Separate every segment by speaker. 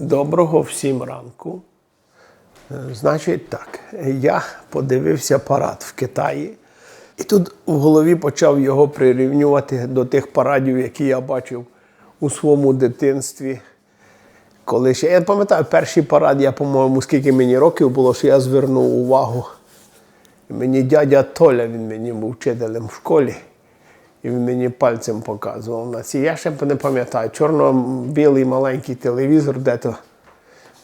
Speaker 1: Доброго всім ранку. Е, Значить так, я подивився парад в Китаї, і тут в голові почав його прирівнювати до тих парадів, які я бачив у своєму дитинстві. Коли ще, я пам'ятаю, перший парад, я, по-моєму, скільки мені років було, що я звернув увагу. Мені дядя Толя, він мені був вчителем в школі, і він мені пальцем показував на ці. Я ще не пам'ятаю, чорно-білий маленький телевізор, де-то,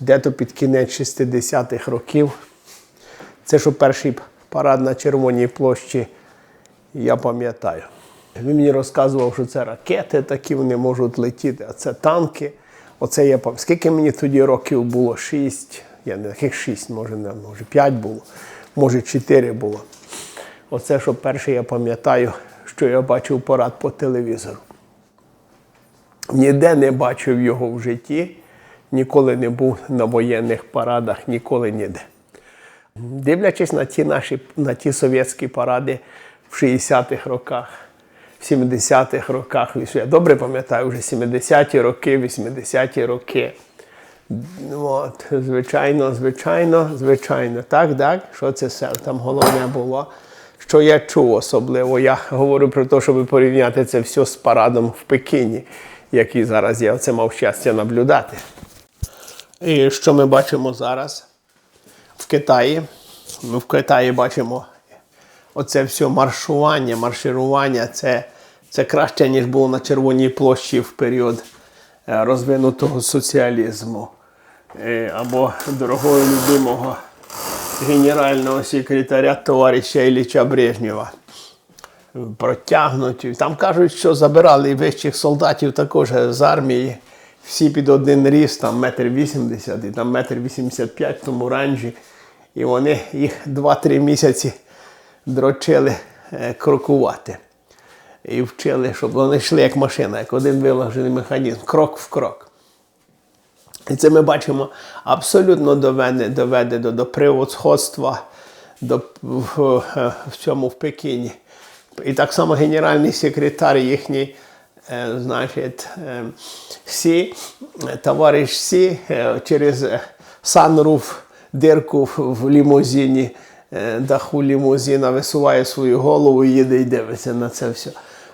Speaker 1: де-то під кінець 60-х років. Це що перший парад на Червоній площі, я пам'ятаю. Він мені розказував, що це ракети такі, вони можуть летіти, а це танки. Оце я пам'ятаю. Скільки мені тоді років було? Шість, я не таких шість, може, не, може п'ять було, може чотири було. Оце, що перше я пам'ятаю, що я бачив парад по телевізору. Ніде не бачив його в житті, ніколи не був на воєнних парадах, ніколи ніде. Дивлячись на ті наші на ті совєтські паради в 60-х роках, в 70-х роках, я добре пам'ятаю, вже 70-ті роки, 80-ті роки. От, звичайно, звичайно, звичайно. Так, так, що це все там головне було. Що я чув особливо. Я говорю про те, щоб порівняти це все з парадом в Пекіні, який зараз я це мав щастя наблюдати. І що ми бачимо зараз в Китаї? Ми в Китаї бачимо оце все маршування, марширування. Це, це краще, ніж було на Червоній площі в період е, розвинутого соціалізму. Е, Або дорогого любимого генерального секретаря товариша Ілліча Брежнєва. Протягнуті. Там кажуть, що забирали вищих солдатів також з армії. Всі під один ріст, там метр вісімдесят, і там метр вісімдесят п'ять в тому ранжі. І вони їх 2-3 місяці дрочили е, крокувати. І вчили, щоб вони йшли як машина, як один виложений механізм, крок в крок. І це ми бачимо абсолютно доведе, доведе до, превосходства до, в, в цьому в Пекіні. І так само генеральний секретар їхній, е, значить, е, Сі, е, товариш Сі е, через е, санруф дирку в, лімузині, е, даху лімузина висуває свою голову і їде і дивиться на це все.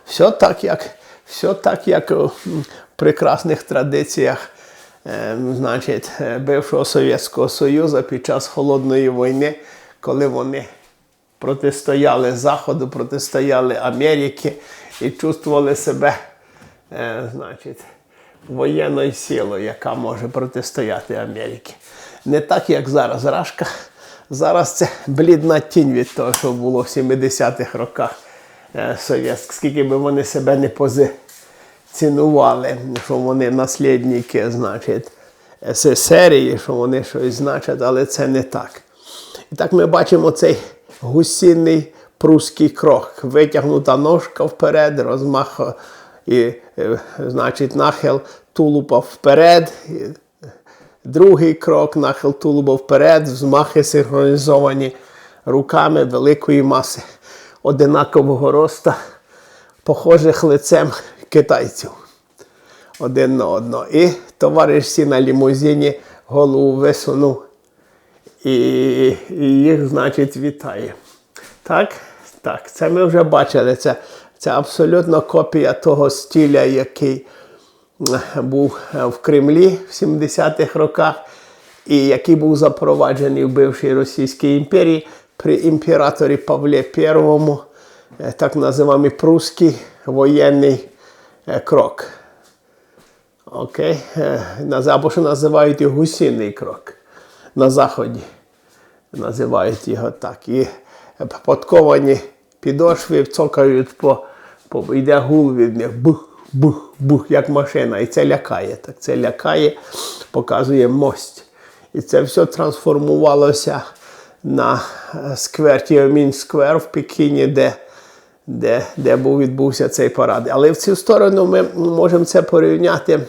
Speaker 1: Все так, як, все так, як в прекрасних традиціях е, значить, е, бившого Совєтського Союзу під час холодної війни, коли вони протистояли Заходу, протистояли Америки і чувствували себе, е, значить, воєнною силою, яка може протистояти Америці. Не так, як зараз. Рашка. Зараз це блідна тінь від того, що було в 70-х роках е, Скільки би вони себе не позиціонували, що вони наслідники, значить, СССР, що вони щось значать, але це не так. І так ми бачимо цей гусінний прусський крок. Витягнута ножка вперед, розмах і, е, значить, нахил тулупа вперед. Е, Другий крок, нахил тулуба вперед, взмахи синхронізовані руками великої маси одинакового роста, похожих лицем китайців один на одного. І товариш сі на лімузині голову висунув і, їх, значить, вітає. Так, так, це ми вже бачили. Це, це абсолютно копія того стиля, який е, був е, в Кремлі в 70-х роках, і який був запроваджений в бившій Російській імперії при імператорі Павлі І, е, так називаємо прусський воєнний крок. Окей? Е, Або що називають і гусіний крок на заході. Називають його так. І подковані підошви цокають по, по йде гул від них. Бух, бух, бух, як машина. І це лякає. Так, це лякає, показує мость. І це все трансформувалося на е, сквер Тіомінь сквер в Пекіні, де, де, де був, відбувся цей парад. Але в цю сторону ми можемо це порівняти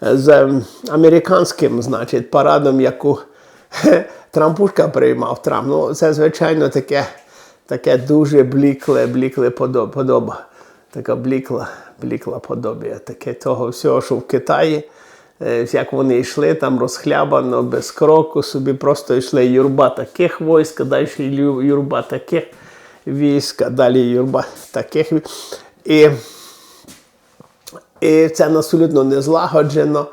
Speaker 1: з ем, американським, значить, парадом, яку Трампушка приймав Трамп. Ну, це, звичайно, таке, таке дуже блікле, блікле подоб, подоба. Така блікла, блікла подобія. Таке того всього, що в Китаї е, як вони йшли там розхлябано, без кроку, собі просто йшли юрба таких військ, далі юрба таких військ, а далі юрба таких. І і це абсолютно не злагоджено.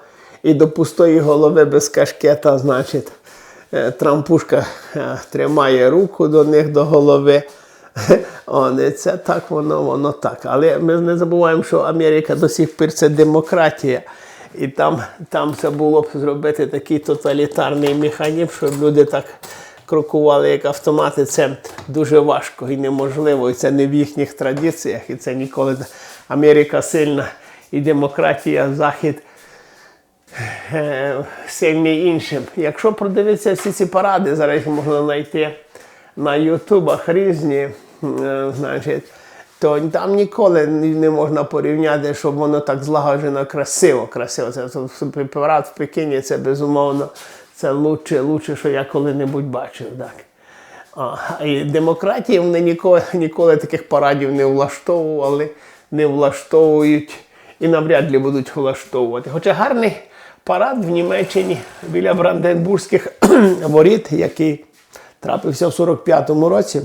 Speaker 1: І до пустої голови без кашкета, значить, е, Трампушка е, тримає руку до них до голови. Он, і це так, воно, воно так. Але ми не забуваємо, що Америка до сих пір це демократія. І там, там це було б зробити такий тоталітарний механізм, щоб люди так крокували як автомати. Це дуже важко і неможливо. І це не в їхніх традиціях. І це ніколи Америка сильна і демократія, Захід е, сильний іншим. Якщо продивитися всі ці паради, зараз можна знайти на Ютубах різні, е, значить, то там ніколи не можна порівняти, щоб воно так злагоджено, красиво, красиво. Це парад в Пекіні, це безумовно це лучше, лучше, що я коли-небудь бачив. Так. А, і демократії вони ніколи, ніколи таких парадів не влаштовували, не влаштовують і навряд ли будуть влаштовувати. Хоча гарний парад в Німеччині біля Бранденбурзьких воріт, який трапився в 45-му році.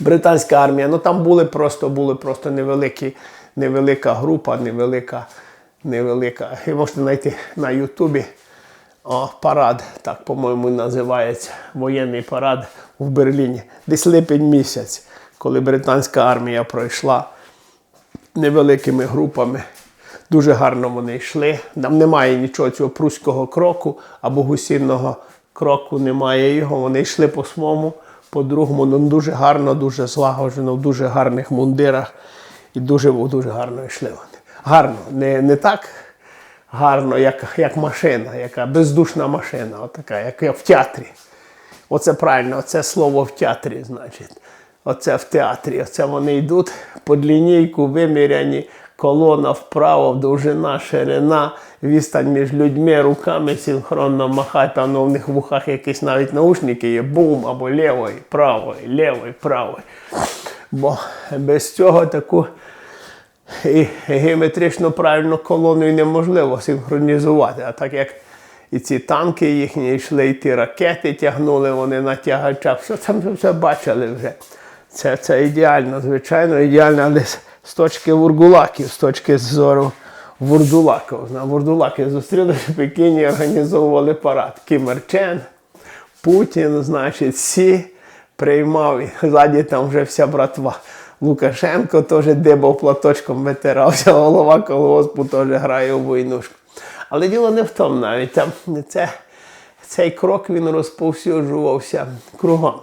Speaker 1: Британська армія, ну там були просто, були просто невеликі, невелика група, невелика, невелика. І можете знайти на Ютубі о, парад, так, по-моєму, називається воєнний парад в Берліні. Десь липень місяць, коли британська армія пройшла невеликими групами. Дуже гарно вони йшли. Там немає нічого цього пруського кроку або гусінного кроку, немає його. Вони йшли по своєму, по другому. Ну, дуже гарно, дуже злагоджено, в дуже гарних мундирах. І дуже, дуже гарно йшли вони. Гарно, не, не так гарно, як, як машина, яка бездушна машина, отака, як в театрі. Оце правильно, оце слово в театрі, значить. Оце в театрі. Оце вони йдуть під лінійку виміряні, колона вправо, довжина, ширина, відстань між людьми, руками синхронно махати, там ну, в них в ухах якісь навіть наушники є, бум, або лівий, правий, лівий, правий. Бо без цього таку і геометрично правильну колону неможливо синхронізувати. А так як і ці танки їхні йшли, і ті ракети тягнули вони на тягачах, все там все бачили вже. Це, це ідеально, звичайно, ідеально, але з, точки вургулаків, з точки зору вурдулаків. На вурдулаки зустрілися в Пекіні організовували парад. Кім Ір Чен, Путін, значить, всі приймав, і ззаді там вже вся братва. Лукашенко теж дибав платочком витирався, голова колгоспу теж грає у войнушку. Але діло не в тому навіть. Там це, цей крок він розповсюджувався кругом.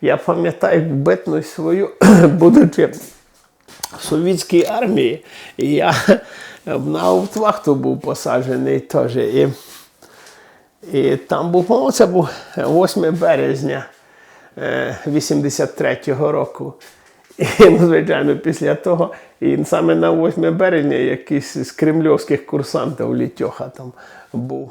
Speaker 1: Я пам'ятаю битність свою, будучи в совєтській армії, я на Ауфтвахту був посаджений теж. І, і там був, по-моєму, це був 8 березня е, 83-го року. І, ну, звичайно, після того, і саме на 8 березня якийсь з кремльовських курсантів Літьоха там був.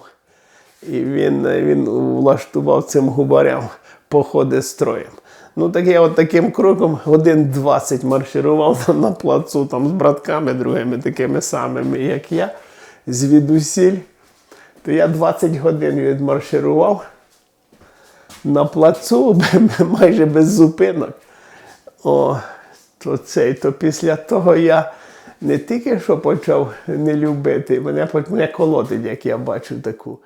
Speaker 1: І він, він влаштував цим губарям походи строєм. Ну, так я от таким кроком годин 20 марширував там на плацу там, з братками другими, такими самими, як я, звідусіль. То я 20 годин відмарширував на плацу майже без зупинок. О, то цей, то після того я не тільки що почав не любити, мене, мене колотить, як я бачу таку,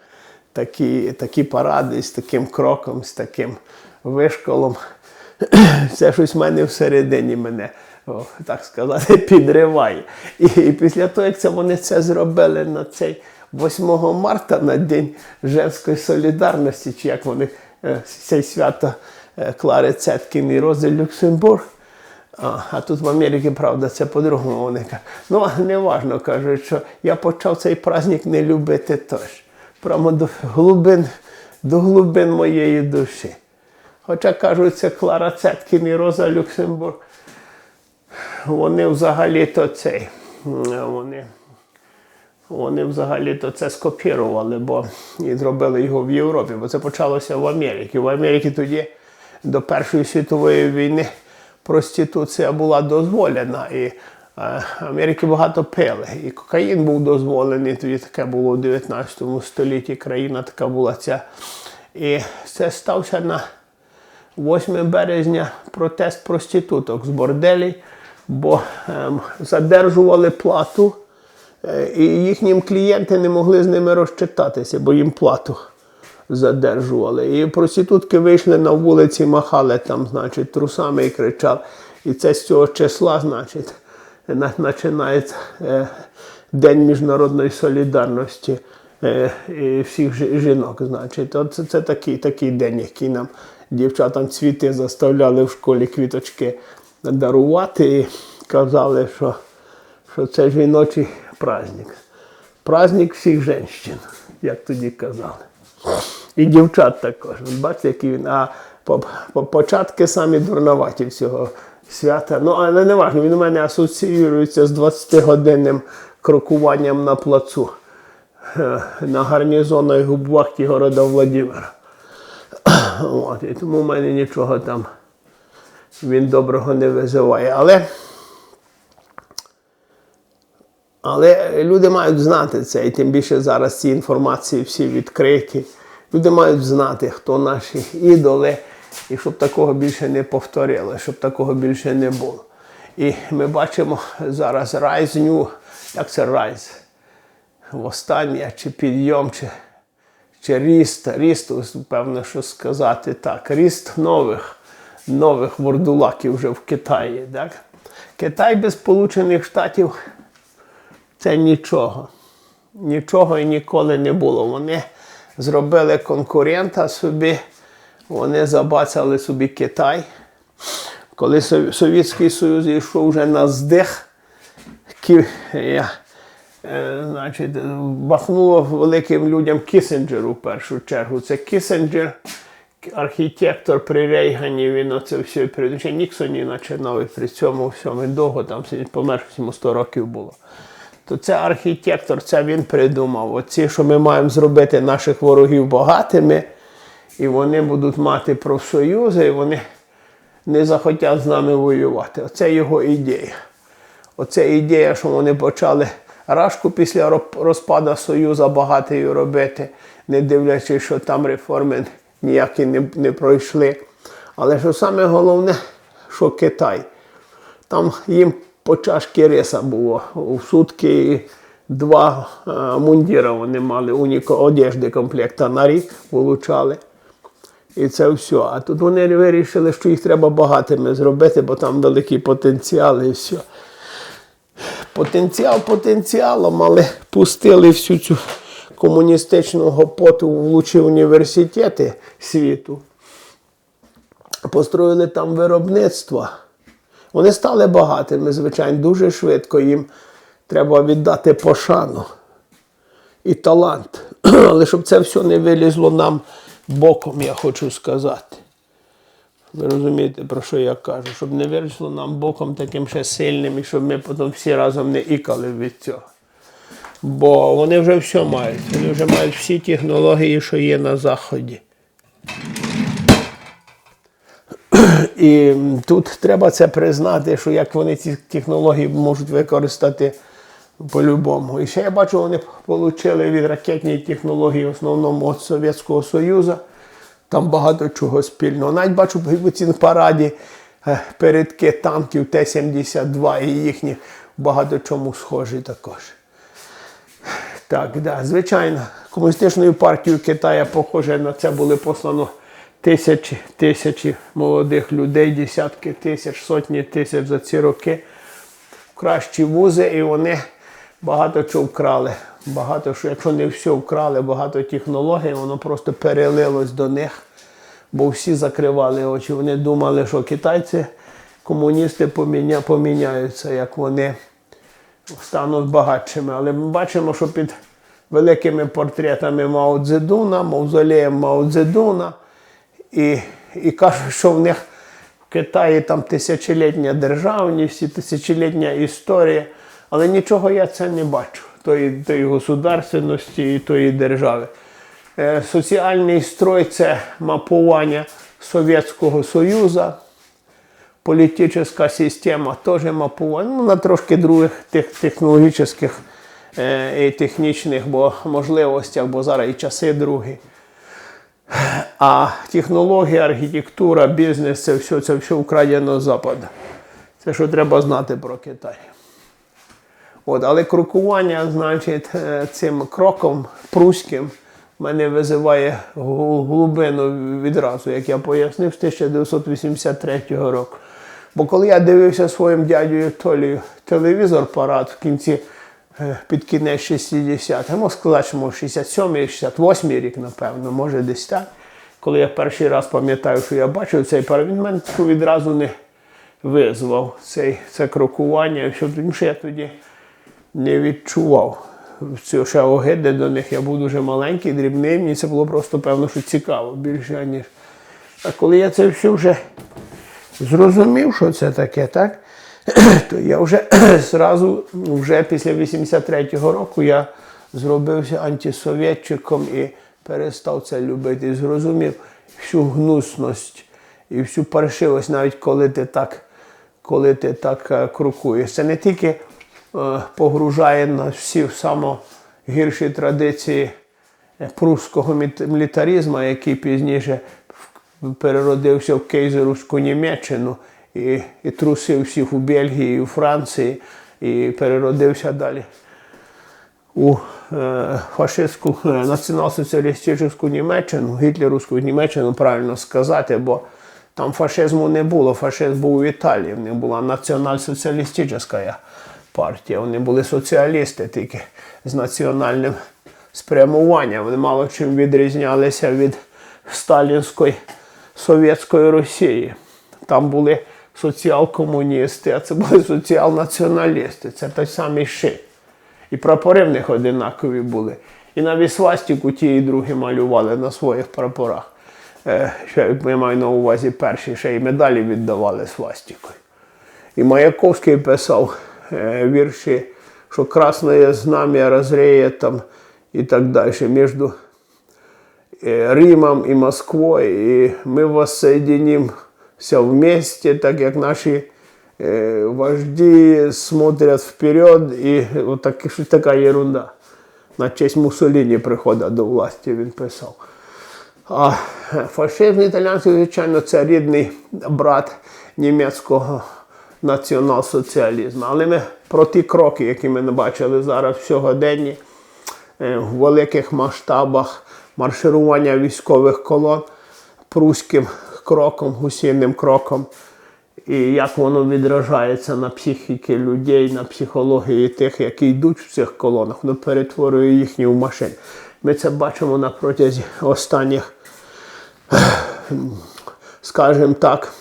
Speaker 1: такі, такі паради з таким кроком, з таким вишколом. Це щось в мене всередині мене, о, так сказати, підриває. І, і після того, як це вони це зробили на цей 8 марта, на День Женської солідарності, чи як вони е, це свято е, Клари Цеткін і Рози Люксембург. А, а тут в Америці, правда, це по-другому вони кажуть. Ну, не важно, кажуть, що я почав цей праздник не любити теж. Прямо до глибин, до глибин моєї душі. Хоча кажуть, це Клара Цеткін і Роза Люксембург. Вони взагалі-то цей. Вони, вони взагалі-то це скопірували, бо і зробили його в Європі, бо це почалося в Америці. В Америці тоді до Першої світової війни проституція була дозволена. І е, Америки багато пили. І кокаїн був дозволений, тоді таке було у 19 столітті, країна така була ця. І це стався на 8 березня протест проституток з борделей, бо ем, задержували плату, е, і їхнім клієнти не могли з ними розчитатися, бо їм плату задержували. І проститутки вийшли на вулиці, махали там, значить, трусами і кричали. І це з цього числа, значить, починається е, День міжнародної солідарності е, і всіх жінок. Значить, От це, це такий, такий день, який нам дівчатам цвіти заставляли в школі квіточки дарувати і казали, що, що це жіночий праздник. Праздник всіх жінчин, як тоді казали. І дівчат також. Бачите, який він. А по, по, початки самі дурноваті всього свята. Ну, але не важливо, він у мене асоціюється з 20-годинним крокуванням на плацу е, на гарнізонної губвахті города Владимира. От, і тому в мене нічого там він доброго не визиває. Але але люди мають знати це, і тим більше зараз ці інформації всі відкриті. Люди мають знати, хто наші ідоли, і щоб такого більше не повторило, щоб такого більше не було. І ми бачимо зараз райзню, як це райз? Востаннє, чи підйом, чи, чи ріст. Ріст, певно, що сказати так. Ріст нових, нових вордулаків вже в Китаї. Так? Китай без Сполучених Штатів це нічого. Нічого і ніколи не було. Вони зробили конкурента собі, вони забацали собі Китай. Коли Сов- Совєтський Союз йшов вже на здих, кі- е, значить, бахнуло великим людям Кісінджеру в першу чергу. Це Кісінджер, архітектор при Рейгані, він оце все при Ніксоні починав і при цьому всьому довго там помер йому 100 років було. То це архітектор, це він придумав. Оці, що ми маємо зробити наших ворогів багатими, і вони будуть мати профсоюзи, і вони не захотять з нами воювати. Оце його ідея. Оце ідея, що вони почали рашку після розпаду Союзу багатою робити, не дивлячись, що там реформи ніякі не, не пройшли. Але що саме головне, що Китай. Там їм по чашки риса було. У сутки два е, мундіра вони мали, уніко одежди комплекта на рік получали. І це все. А тут вони вирішили, що їх треба багатими зробити, бо там великий потенціал і все. Потенціал потенціалом, але пустили всю цю комуністичну гопоту в лучші університети світу. Построїли там виробництво. Вони стали багатими, звичайно, дуже швидко. Їм треба віддати пошану і талант. Але щоб це все не вилізло нам боком, я хочу сказати. Ви розумієте, про що я кажу? Щоб не вилізло нам боком таким ще сильним, і щоб ми потім всі разом не ікали від цього. Бо вони вже все мають. Вони вже мають всі технології, що є на Заході. І тут треба це признати, що як вони ці технології можуть використати по-любому. І ще я бачу, вони отримали від ракетної технології, в основному від Совєтського Союзу. Там багато чого спільного. Навіть бачу в цій параді е, передки танків Т-72 і їхні багато чому схожі також. Так, да, звичайно, комуністичною партією Китаю, похоже, на це були послано тисячі, тисячі молодих людей, десятки тисяч, сотні тисяч за ці роки в кращі вузи, і вони багато чого вкрали. Багато що, якщо не все вкрали, багато технологій, воно просто перелилось до них, бо всі закривали очі. Вони думали, що китайці, комуністи поміня, поміняються, як вони стануть багатшими. Але ми бачимо, що під великими портретами Мао Цзедуна, мавзолеєм Мао Цзедуна, і, і кажуть, що в них в Китаї там тисячолітня державність тисячолітня історія. Але нічого я це не бачу, тої, тої государственності і тої держави. Е, соціальний строй це мапування Совєтського Союзу. політична система теж мапувала. Ну, на трошки других тех, технологічних е, і технічних бо, можливостях, бо зараз і часи другі. А технологія, архітектура, бізнес це все, це все украдено з Западу. Це що треба знати про Китай. От, але крокування, значить, е, цим кроком пруським мене визиває глибину відразу, як я пояснив, з 1983 року. Бо коли я дивився своїм дядею Толію телевізор парад в кінці під кінець 60 я можу сказати, що може 67 68 рік, напевно, може десь так. Коли я перший раз пам'ятаю, що я бачив цей парад, він мене відразу не визвав цей, це крокування, тому що я тоді не відчував цього ще огиди до них. Я був дуже маленький, дрібний, мені це було просто певно, що цікаво більше, ніж. А коли я це все вже зрозумів, що це таке, так? то я вже зразу, вже після 83-го року я зробився антисовєтчиком і перестав це любити. Зрозумів всю гнусність і всю паршивость, навіть коли ти так, коли ти так е, крокуєш. Це не тільки е, погружає нас всі в самогірші традиції прусського мілітаризму, який пізніше переродився в кейзеровську Німеччину і, і трусив всіх у Бельгії, і у Франції, і переродився далі у е, фашистську е, націонал-соціалістичну Німеччину, гітлерівську Німеччину, правильно сказати, бо там фашизму не було. Фашизм був у Італії, в них була націонал-соціалістична партія. Вони були соціалісти тільки з національним спрямуванням. Вони мало чим відрізнялися від сталінської совєтської Росії. Там були соціал-комуністи, а це були соціал-націоналісти. Це той самий шит. І прапори в них одинакові були. І навіть свастику ті і другі малювали на своїх прапорах. Е, ще, я маю на увазі перші, ще й медалі віддавали свастикою. І Маяковський писав е, вірші, що красне знам'я розреє там і так далі. Між э, Римом і Москвою, і ми вас соединимся вместе, так як наші е, вожді смотрять вперед, і от так, що така ерунда. На честь Муссоліні приходить до власті, він писав. А фашизм італійський, звичайно, це рідний брат німецького націонал-соціалізму. Але ми про ті кроки, які ми не бачили зараз в е, в великих масштабах марширування військових колон пруським кроком, гусінним кроком, і як воно відражається на психіки людей, на психології тих, які йдуть в цих колонах, воно перетворює їхні в машини. Ми це бачимо на протязі останніх, скажімо так,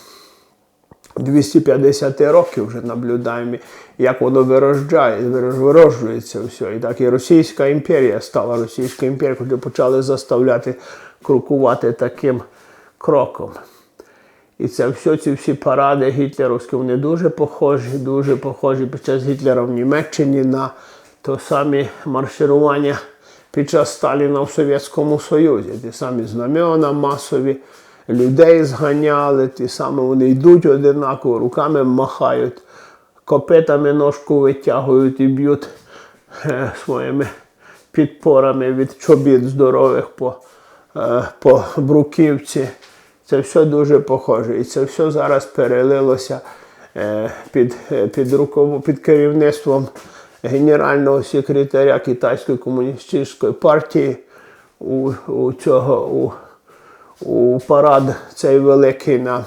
Speaker 1: 250 років вже наблюдаємо, як воно вирожджає, вирож- вироджується все. І так і Російська імперія стала Російська імперія, коли почали заставляти крокувати таким кроком. І це все, ці всі паради гітлерівські, вони дуже похожі, дуже похожі під час Гітлера в Німеччині на то самі марширування під час Сталіна в Совєтському Союзі. Ті самі знамена масові, людей зганяли, ті самі вони йдуть одинаково, руками махають, копитами ножку витягують і б'ють е, своїми підпорами від чобіт здорових по, е, по бруківці. Це все дуже похоже. І це все зараз перелилося е, під, е, під, руково, під керівництвом генерального секретаря Китайської комуністичної партії у, у цього у, у парад цей великий на,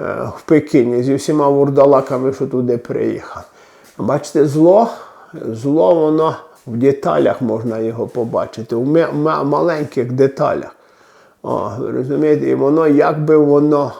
Speaker 1: е, в Пекіні зі всіма вурдалаками, що туди приїхав. Бачите, зло, зло воно в деталях можна його побачити, в маленьких деталях. О, розумієте, і воно якби воно,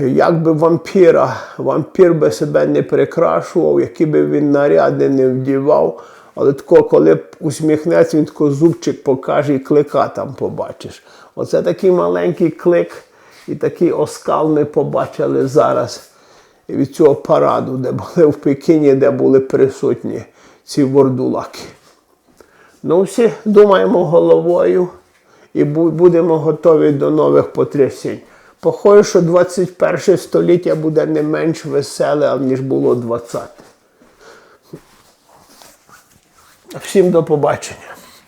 Speaker 1: якби вампіра, вампір би себе не прикрашував, які би він наряди не вдівав, але тако, коли усміхнеться, він тако зубчик покаже і клика там побачиш. Оце такий маленький клик і такий оскал ми побачили зараз від цього параду, де були в Пекіні, де були присутні ці вордулаки. Ну, всі думаємо головою і будемо готові до нових потрясінь. Похоже, що 21 століття буде не менш веселе, ніж було 20. Всім до побачення.